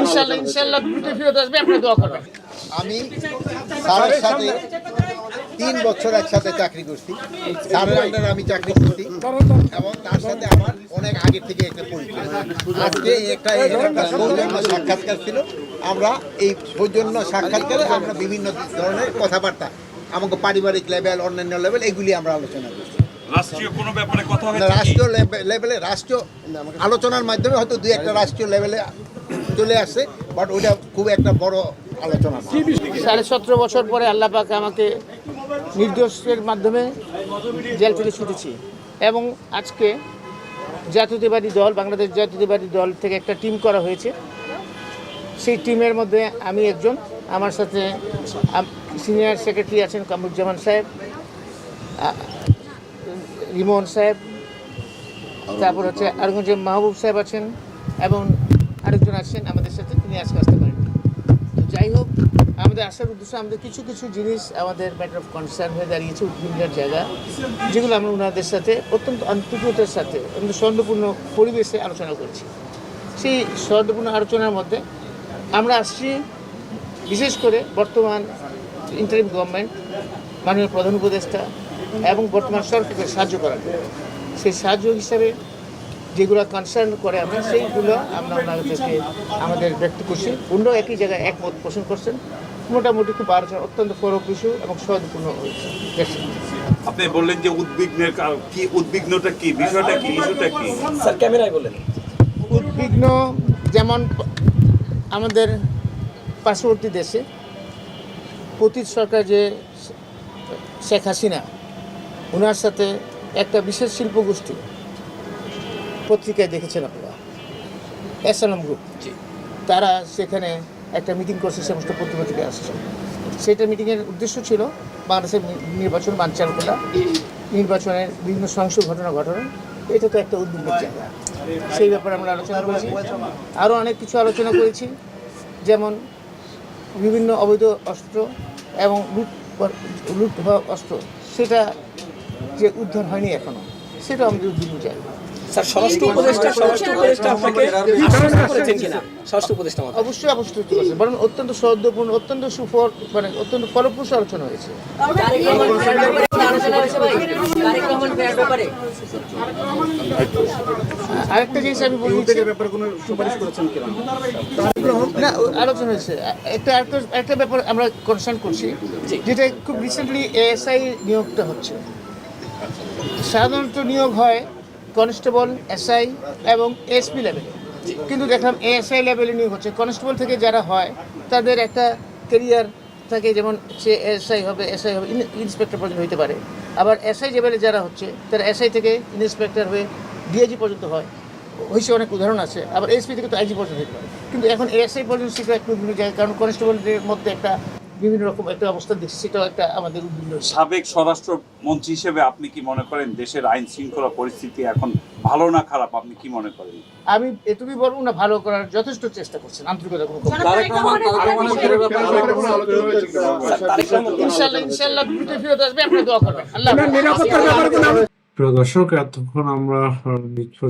ইনশাল্লাহ ইনশাল্লাহ দ্রুত ফেরত আসবে আপনারা দোয়া করবেন। আমি স্যারের সাথে তিন বছর একসাথে চাকরি করছি। স্যারের আন্ডারে আমি চাকরি করছি এবং তার সাথে আমার অনেক আগে থেকে একটা পরিচয়। আজকে একটা সৌজন্য সাক্ষাৎকার ছিল। আমরা এই সৌজন্য সাক্ষাৎকারে আমরা বিভিন্ন ধরনের কথাবার্তা, আমাকে পারিবারিক লেভেল অন্যান্য লেভেল এগুলি আমরা আলোচনা করছি। রাষ্ট্রীয় কোনো ব্যাপারে কথা রাষ্ট্রীয় লেভে- লেভেলে রাষ্ট্রীয় আলোচনার মাধ্যমে হয়তো দুই একটা রাষ্ট্রীয় লেভেলে চলে আসছে বাট ওইটা খুব একটা বড় আলোচনা না। সাড়ে সতেরো বছর পরে আল্লাহ পাক আমাকে নির্দোষের মাধ্যমে জেল থেকে ছুটেছি। এবং আজকে জাতীয়তাবাদী দল বাংলাদেশ জাতীয়তাবাদী দল থেকে একটা টিম করা হয়েছে। সেই টিমের মধ্যে আমি একজন আমার সাথে সিনিয়র সেক্রেটারি আছেন কামরুজ্জামান সাহেব। রিমন সাহেব তারপর হচ্ছে আরেকজন মাহবুব সাহেব আছেন এবং আরেকজন আছেন আমাদের সাথে তিনি আজকে আসতে পারেন তো যাই হোক আমাদের আসার উদ্দেশ্য আমাদের কিছু কিছু জিনিস আমাদের ম্যাটার অফ কনসার্ন হয়ে দাঁড়িয়েছে উদ্ভিদের জায়গা যেগুলো আমরা ওনাদের সাথে অত্যন্ত আন্তরিকতার সাথে অত্যন্ত সৌন্দর্যপূর্ণ পরিবেশে আলোচনা করছি। সেই সৌন্দর্যপূর্ণ আলোচনার মধ্যে আমরা আসছি বিশেষ করে বর্তমান ইন্টারিম গভর্নমেন্ট মাননীয় প্রধান উপদেষ্টা এবং বর্তমান সরকারকে সাহায্য করার জন্য। সেই সাহায্য হিসাবে যেগুলো কনসার্ন করে আমরা সেইগুলো আমরা ওনাদেরকে আমাদের ব্যক্ত করছি। অন্যও একই জায়গায় একমত পোষণ করছেন। মোটামুটি খুব আলোচনা অত্যন্ত ফলপ্রসূ এবং সহজপূর্ণ হয়েছে। আপনি বললেন যে উদ্বিগ্নের কারণ- কি উদ্বিগ্নটা কি? বিষয়টা কি? ইস্যুটা কি? স্যার ক্যামেরায় বলেন। উদ্বিগ্ন যেমন আমাদের পার্শ্ববর্তী দেশে পতীত সরকার যে শেখ হাসিনা ওনার সাথে একটা বিশেষ শিল্প গোষ্ঠী পত্রিকায় দেখেছেন আপনারা। এসালাম গ্রুপ তারা সেখানে একটা মিটিং করছে সমস্ত পত্রিকা আসছে। সেটা মিটিংয়ের উদ্দেশ্য ছিল বাংলাদেশের নির্বাচন বানচাল করা নির্বাচনের বিভিন্ন সহিংস ঘটনা ঘটনা এটা তো একটা উদ্বিগ্নের জায়গা। সেই ব্যাপারে আমরা আলোচনা করেছি। আরও অনেক কিছু আলোচনা করেছি যেমন বিভিন্ন অবৈধ অস্ত্র এবং লুট লুট হওয়া অস্ত্র। সেটা যে উদ্ধার হয়নি এখনও সেটা আমাদের উদ্বিগ্ন জায়গা স্যার স্বরাষ্ট্র উপদেষ্টা স্বরাষ্ট্র উপদেষ্টা আপনাকে আশ্বস্ত করেছেন কিনা? স্বরাষ্ট্র উপদেষ্টা অবশ্যই বরং অত্যন্ত সৌদ্যপূর্ণ অত্যন্ত সুফল মানে অত্যন্ত ফলপ্রসূ আলোচনা হয়েছে। আরেকটা জিনিস আমি না আলোচনা হয়েছে। একটা একটা একটা ব্যাপার আমরা কনসার্ন করছি যেটা খুব রিসেন্টলি এএসআই নিয়োগটা হচ্ছে। সাধারণত নিয়োগ হয় কনস্টেবল, এসআই এবং এসপি লেভেলে কিন্তু দেখলাম এএসআই লেভেলে নিয়োগ হচ্ছে। কনস্টেবল থেকে যারা হয়, তাদের একটা কেরিয়ার থাকে যেমন সে এসআই হবে এসআই হবে ইন্সপেক্টর পর্যন্ত হইতে পারে। আবার এসআই লেভেলে যারা হচ্ছে, তারা এসআই থেকে ইন্সপেক্টর হয়ে ডিআইজি পর্যন্ত হয়। হয়েছে অনেক উদাহরণ আছে, আবার এসপি থেকে তো আইজি পর্যন্ত হতে পারে। কিন্তু এখন এএসআই পর্যন্ত সেটা একটু বিভিন্ন জায়গায়, কারণ কনস্টেবলদের মধ্যে একটা বিভিন্ন রকম একটা অবস্থা দেখছি সেটাও একটা আমাদের উদ্বিগ্ন সাবেক স্বরাষ্ট্র মন্ত্রী হিসেবে আপনি কি মনে করেন দেশের আইন শৃঙ্খলা পরিস্থিতি এখন ভালো না খারাপ? আপনি কি মনে করেন? আমি এটুকুই বলব না ভালো করার যথেষ্ট চেষ্টা করছেন আন্তরিকতা কোনো ইনশাল্লাহ ইনশাল্লাহ ফেরত আসবে আপনারা দোয়া করবেন। আল্লাহ। প্রিয় দর্শক এতক্ষণ আমরা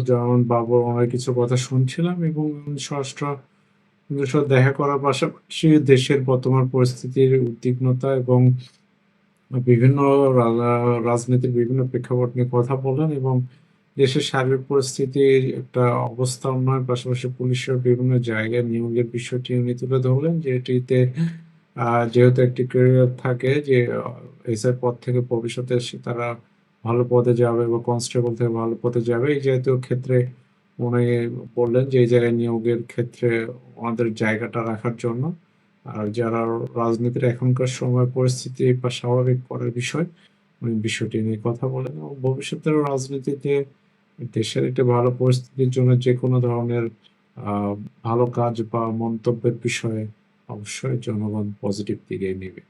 জামান বাবুর অনেক কিছু কথা শুনছিলাম এবং স্বরাষ্ট্র দেখা করার পাশাপাশি দেশের বর্তমান পরিস্থিতির উদ্বিগ্নতা এবং বিভিন্ন রাজনীতির বিভিন্ন প্রেক্ষাপট নিয়ে কথা বলেন এবং দেশের সার্বিক পরিস্থিতির একটা অবস্থা উন্নয়ন পাশাপাশি পুলিশের বিভিন্ন জায়গায় নিয়োগের বিষয়টি উনি তুলে ধরলেন, যেটিতে যেহেতু একটি ক্যারিয়ার থাকে যে, এসআই পদ থেকে ভবিষ্যতে তারা ভালো পদে যাবে বা কনস্টেবল থেকে ভালো পদে যাবে। এই জাতীয় ক্ষেত্রে উনি বললেন যে, এই জায়গায় নিয়োগের ক্ষেত্রে ওনাদের জায়গাটা রাখার জন্য। আর যারা রাজনীতির এখনকার সময় পরিস্থিতি বা স্বাভাবিক করার বিষয়, উনি বিষয়টি নিয়ে কথা বলেন। এবং ভবিষ্যতের রাজনীতিতে দেশের একটা ভালো পরিস্থিতির জন্য যে কোনো ধরনের ভালো কাজ বা মন্তব্যের বিষয়ে অবশ্যই জনগণ পজিটিভ দিকে নেবে।